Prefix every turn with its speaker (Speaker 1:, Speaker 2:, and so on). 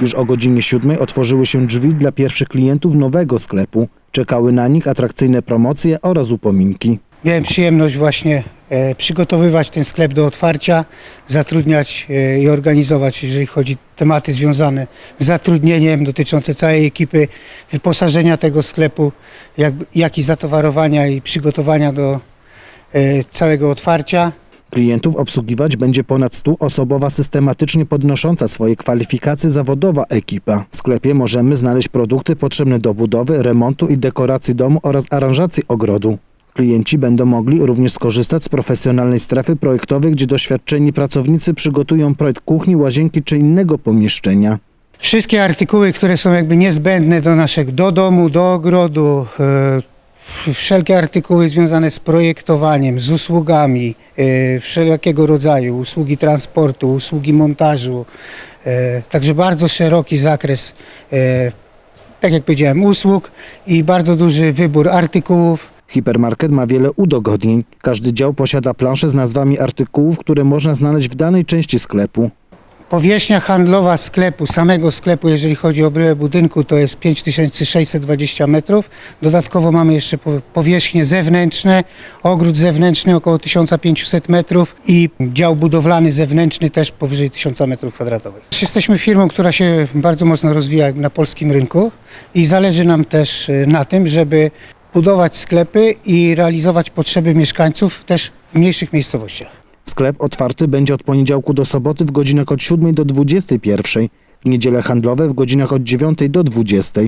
Speaker 1: Już o godzinie 7 otworzyły się drzwi dla pierwszych klientów nowego sklepu. Czekały na nich atrakcyjne promocje oraz upominki.
Speaker 2: Miałem przyjemność właśnie e, przygotowywać ten sklep do otwarcia, zatrudniać e, i organizować, jeżeli chodzi tematy związane z zatrudnieniem dotyczące całej ekipy, wyposażenia tego sklepu, jak, jak i zatowarowania i przygotowania do e, całego otwarcia.
Speaker 1: Klientów obsługiwać będzie ponad 100-osobowa systematycznie podnosząca swoje kwalifikacje zawodowa ekipa. W sklepie możemy znaleźć produkty potrzebne do budowy, remontu i dekoracji domu oraz aranżacji ogrodu. Klienci będą mogli również skorzystać z profesjonalnej strefy projektowej, gdzie doświadczeni pracownicy przygotują projekt kuchni, łazienki czy innego pomieszczenia.
Speaker 2: Wszystkie artykuły, które są jakby niezbędne do naszego, do domu, do ogrodu, e, wszelkie artykuły związane z projektowaniem, z usługami e, wszelkiego rodzaju, usługi transportu, usługi montażu, e, także bardzo szeroki zakres, e, tak jak powiedziałem, usług i bardzo duży wybór artykułów.
Speaker 1: Hipermarket ma wiele udogodnień. Każdy dział posiada planszę z nazwami artykułów, które można znaleźć w danej części sklepu.
Speaker 2: Powierzchnia handlowa sklepu, samego sklepu, jeżeli chodzi o bryłę budynku, to jest 5620 metrów. Dodatkowo mamy jeszcze po- powierzchnie zewnętrzne, ogród zewnętrzny około 1500 metrów i dział budowlany zewnętrzny też powyżej 1000 metrów kwadratowych. Jesteśmy firmą, która się bardzo mocno rozwija na polskim rynku i zależy nam też e, na tym, żeby budować sklepy i realizować potrzeby mieszkańców też w mniejszych miejscowościach.
Speaker 1: Sklep otwarty będzie od poniedziałku do soboty w godzinach od 7 do 21, w niedziele handlowe w godzinach od 9 do 20.